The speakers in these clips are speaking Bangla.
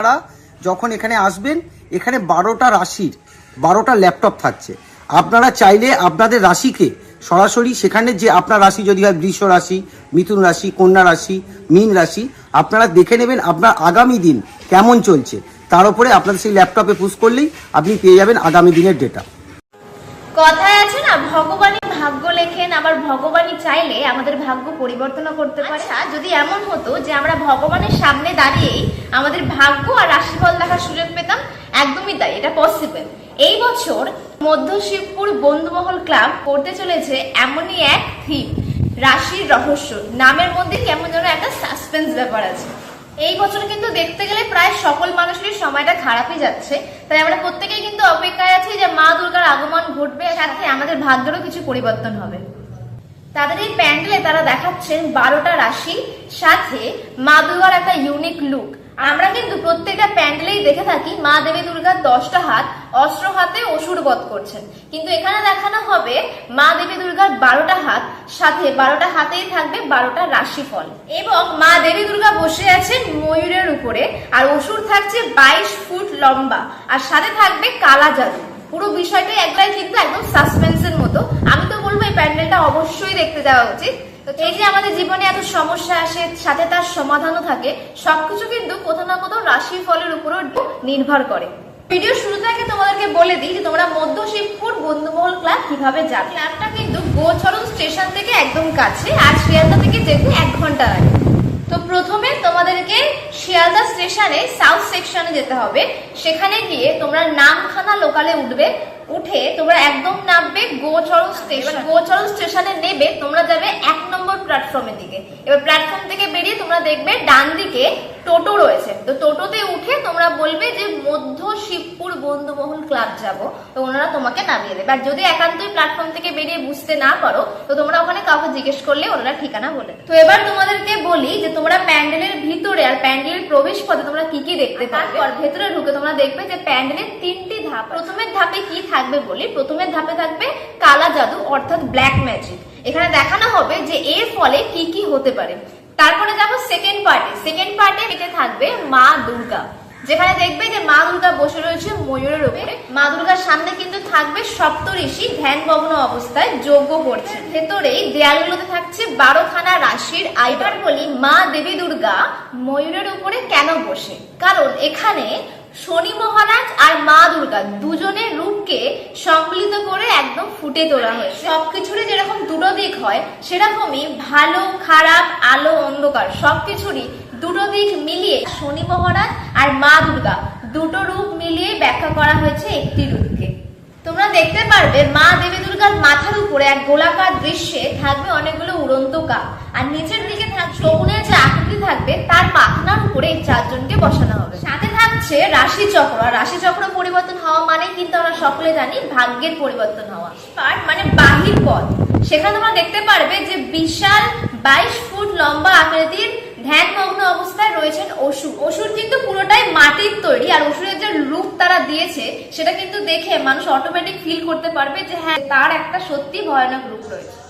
আপনারা যখন এখানে আসবেন এখানে বারোটা রাশির বারোটা ল্যাপটপ থাকছে। আপনারা চাইলে আপনাদের রাশিকে সরাসরি সেখানে যে আপনার রাশি যদি হয় বৃষ রাশি মিথুন রাশি কন্যা রাশি মীন রাশি আপনারা দেখে নেবেন আপনার আগামী দিন কেমন চলছে। তার উপরে আপনাদের সেই ল্যাপটপে পুশ করলেই আপনি পেয়ে যাবেন আগামী দিনের ডেটা কথায় আছে না ভগবানই ভাগ্য লেখেন আবার ভগবানই চাইলে আমাদের ভাগ্য পরিবর্তনও করতে পারে। আচ্ছা যদি এমন হতো যে আমরা ভগবানের সামনে দাঁড়িয়েই আমাদের ভাগ্য আর রাশিফল দেখার সুযোগ পেতাম, একদমই তাই, এটা পসিবল এই বছর মধ্য শিবপুর বন্ধুমহল ক্লাব করতে চলেছে এমনই এক থিম রাশির রহস্য। নামের মধ্যে কেমন যেন একটা সাসপেন্স ব্যাপার আছে। এই বছর কিন্তু দেখতে গেলে প্রায় সকল মানুষেরই সময়টা খারাপই যাচ্ছে। তাই আমরা প্রত্যেকেই কিন্তু অপেক্ষায় আছি যে মা দুর্গার আগমন ঘটবে সাথে আমাদের ভাগ্যেরও কিছু পরিবর্তন হবে। তাদের এই প্যান্ডেলে তারা দেখাচ্ছেন বারোটা রাশি, সাথে মা দুর্গার একটা ইউনিক লুক আমরা কিন্তু প্রত্যেকটা প্যান্ডেলেই দেখে থাকি মা দেবী দুর্গার দশটা হাত অস্ত্র হাতে অসুর বধ করছেন। কিন্তু এখানে দেখানো হবে মা দেবী দুর্গার বারোটা হাত, সাথে বারোটা হাতেই থাকবে বারোটা রাশিফল। এবং মা দেবী দুর্গা বসে আছেন ময়ূরের উপরে, আর অসুর থাকছে বাইশ ফুট লম্বা, আর সাথে থাকবে কালা জাদু। পুরো বিষয়টাই একটাই কিন্তু একদম সাসপেন্সের মতো। আমি তো বলব এই প্যান্ডেলটা অবশ্যই দেখতে যাওয়া উচিত। তো এই যে আমাদের জীবনে এত সমস্যা আসে, সাথে তার সমাধানও থাকে, সবকিছু কিন্তু কোথাও না কোথাও রাশি ফলের উপরও নির্ভর করে। ভিডিও শুরু থেকে তোমাদেরকে বলে দিই যে তোমরা মধ্য শিবপুর বন্ধুমহল ক্লাব কীভাবে যাবে ক্লাবটা কিন্তু গোচরণ স্টেশন থেকে একদম কাছে, আর শিয়ালদা থেকে যেতে এক ঘণ্টা লাগে। তো প্রথমে তোমাদেরকে শিয়ালদা স্টেশনে সাউথ সেকশনে যেতে হবে। সেখানে গিয়ে তোমরা নামখানা লোকালে উঠবে। উঠে তোমরা একদম নামবে গোচরণ স্টেশন গোচরণ স্টেশনে নেবে তোমরা যাবে এক নম্বর প্ল্যাটফর্মের দিকে। এবার প্ল্যাটফর্ম থেকে বেরিয়ে তোমরা দেখবে ডান দিকে টোটো রয়েছে। তো টোটোতে উঠে তোমরা বলবে যে মধ্য শিবপুর বন্ধুমহল ক্লাব যাব। তো ওনারা তোমাকে নামিয়ে দেবে। আর যদি একান্তই প্ল্যাটফর্ম থেকে বেরিয়ে বুঝতে না পারো তো তোমরা ওখানে কাউকে জিজ্ঞেস করলে ওনারা ঠিকানা বলে তো এবার তোমাদেরকে বলি যে তোমরা প্যান্ডেলের ভিতরে আর প্যান্ডেলের প্রবেশ পথে তোমরা কি কি দেখতে পাবে? আর ভেতরে ঢুকে তোমরা দেখবে যে প্যান্ডেলের তিনটি ধাপ। প্রথমের ধাপে কি থাকবে বলি? প্রথমের ধাপে থাকবে কালা জাদু অর্থাৎ ব্ল্যাক ম্যাজিক এখানে দেখানো হবে যে এর ফলে কি কি হতে পারে। তারপরে যাব সেকেন্ড পার্টে সেকেন্ড পার্টে এতে থাকবে মা দুর্গা। যেখানে দেখবে যে মা দুর্গা বসে রয়েছে ময়ূরের উপরে মা দুর্গার সামনে কিন্তু থাকবে সপ্ত ঋষি ধ্যান ভবন অবস্থায় যজ্ঞ করছে। ভেতরেই দেয়ালগুলোতে থাকছে বারোখানা রাশির আইবার বলি মা দেবী দুর্গা ময়ূরের উপরে কেন বসে? কারণ এখানে শনি মহারাজ আর মা দুর্গা দুজনের রূপকে সম্মিলিত করে একদম ফুটে তোলা হয়েছে সবকিছুরই যেরকম দুটো দিক হয়, সেরকমই ভালো, খারাপ, আলো, অন্ধকার সবকিছুরই দুটো দিক মিলিয়ে শনি মহারাজ আর মা দুর্গা দুটো রূপ মিলিয়ে ব্যাখ্যা করা হয়েছে একটি রূপকে। তোমরা দেখতে পারবে মা দেবী দুর্গার মাথার উপরে এক গোলাকার দৃশ্যে থাকবে অনেকগুলো উড়ন্ত কাক আর নিচের দিকে থাকবে শকুনের যে আকৃতি থাকবে, তার পাখনার উপরে এই চারজনকে বসানো হবে। সাথে থাকছে রাশি চক্র। আর রাশি চক্র পরিবর্তন হওয়া মানে কিন্তু আমরা সকলে জানি ভাগ্যের পরিবর্তন হওয়া। পার্ট মানে বাহির পথ। সেখানে তোমরা দেখতে পারবে যে বিশাল বাইশ ফুট লম্বা আকৃতির ধ্যানমগ্ন অবস্থায় রয়েছেন অসুর। অসুর কিন্তু পুরোটাই মাটির তৈরি। আর অসুরের দিয়েছে, সেটা কিন্তু দেখে মানুষ অটোমেটিক ফিল করতে পারবে যে হ্যাঁ তার একটা সত্যি ভয়ানক রূপ রয়েছে।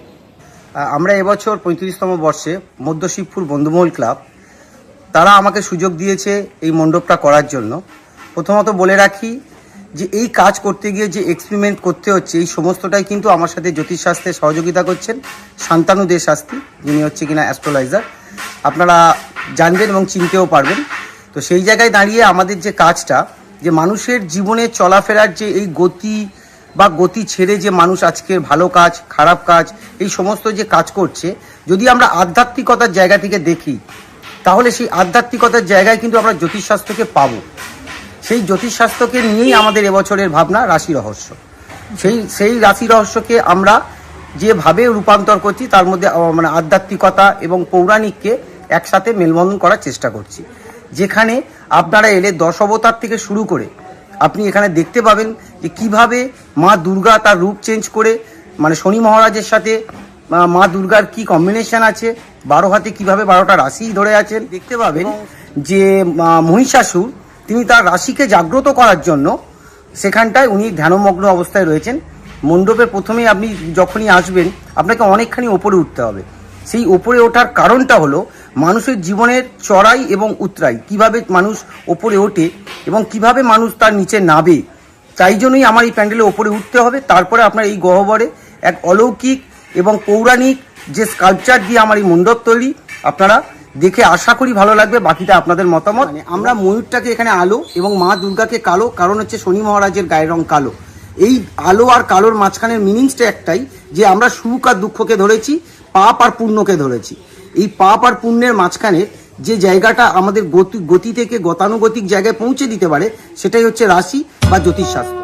আমরা এবছর পঁয়ত্রিশতম বর্ষে মধ্য শিবপুর বন্ধুমহল ক্লাব, তারা আমাকে সুযোগ দিয়েছে এই মণ্ডপটা করার জন্য। প্রথমত বলে রাখি যে এই কাজ করতে গিয়ে যে এক্সপেরিমেন্ট করতে হচ্ছে, এই সমস্তটাই কিন্তু আমার সাথে জ্যোতিষশাস্ত্রে সহযোগিতা করছেন শান্তানু দে শাস্ত্রী, যিনি হচ্ছে কিনা অ্যাস্ট্রোলাইজার আপনারা জানবেন এবং চিনতেও পারবেন। তো সেই জায়গায় দাঁড়িয়ে আমাদের যে কাজটা, যে মানুষের জীবনে চলাফেরার যে এই গতি বা গতি ছেড়ে যে মানুষ আজকের ভালো কাজ, খারাপ কাজ, এই সমস্ত যে কাজ করছে, যদি আমরা আধ্যাত্মিকতার জায়গা থেকে দেখি, তাহলে সেই আধ্যাত্মিকতার জায়গায় কিন্তু আমরা জ্যোতিষশাস্ত্রকে পাবো। সেই জ্যোতিষশাস্ত্রকে নিয়েই আমাদের এবছরের ভাবনা রাশি রহস্য। সেই সেই রাশি রহস্যকে আমরা যেভাবে রূপান্তর করছি, তার মধ্যে মানে আধ্যাত্মিকতা এবং পৌরাণিককে একসাথে মেলবন্ধন করার চেষ্টা করছি। যেখানে আপনারা এলে দশ অবতার থেকে শুরু করে আপনি এখানে দেখতে পাবেন যে কীভাবে মা দুর্গা তার রূপ চেঞ্জ করে মানে শনি মহারাজের সাথে মা দুর্গার কি কম্বিনেশন আছে বারো হাতে কীভাবে বারোটা রাশি ধরে আছেন দেখতে পাবেন যে মহিষাসুর তিনি তার রাশিকে জাগ্রত করার জন্য সেখানটায় উনি ধ্যানমগ্ন অবস্থায় রয়েছেন। মণ্ডপের প্রথমেই আপনি যখনই আসবেন আপনাকে অনেকখানি ওপরে উঠতে হবে। সেই ওপরে ওঠার কারণটা হলো মানুষের জীবনের চড়াই এবং উতরাই। কীভাবে মানুষ ওপরে ওঠে এবং কীভাবে মানুষ তার নিচে নাবে তাই জন্যই আমার এই প্যান্ডেলে ওপরে উঠতে হবে। তারপরে আপনার এই গহ্বরে এক অলৌকিক এবং পৌরাণিক যে স্কাল্পচার দিয়ে আমার এই মণ্ডপ তৈরি, আপনারা দেখে আশা করি ভালো লাগবে। বাকিটা আপনাদের মতামত। মানে আমরা ময়ূরটাকে এখানে আলো এবং মা দুর্গাকে কালো, কারণ হচ্ছে শনি মহারাজের গায়ের রং কালো। এই আলো আর কালোর মাঝখানের মিনিংসটা একটাই, যে আমরা সুখ আর দুঃখকে ধরেছি, পাপ আর পুণ্যকে ধরেছি। এই পাপ আর পুণ্যের মাঝখানে যে জায়গাটা আমাদের গতি গতি থেকে গতানুগতিক জায়গায় পৌঁছে দিতে পারে, সেটাই হচ্ছে রাশি বা জ্যোতিষশাস্ত্র।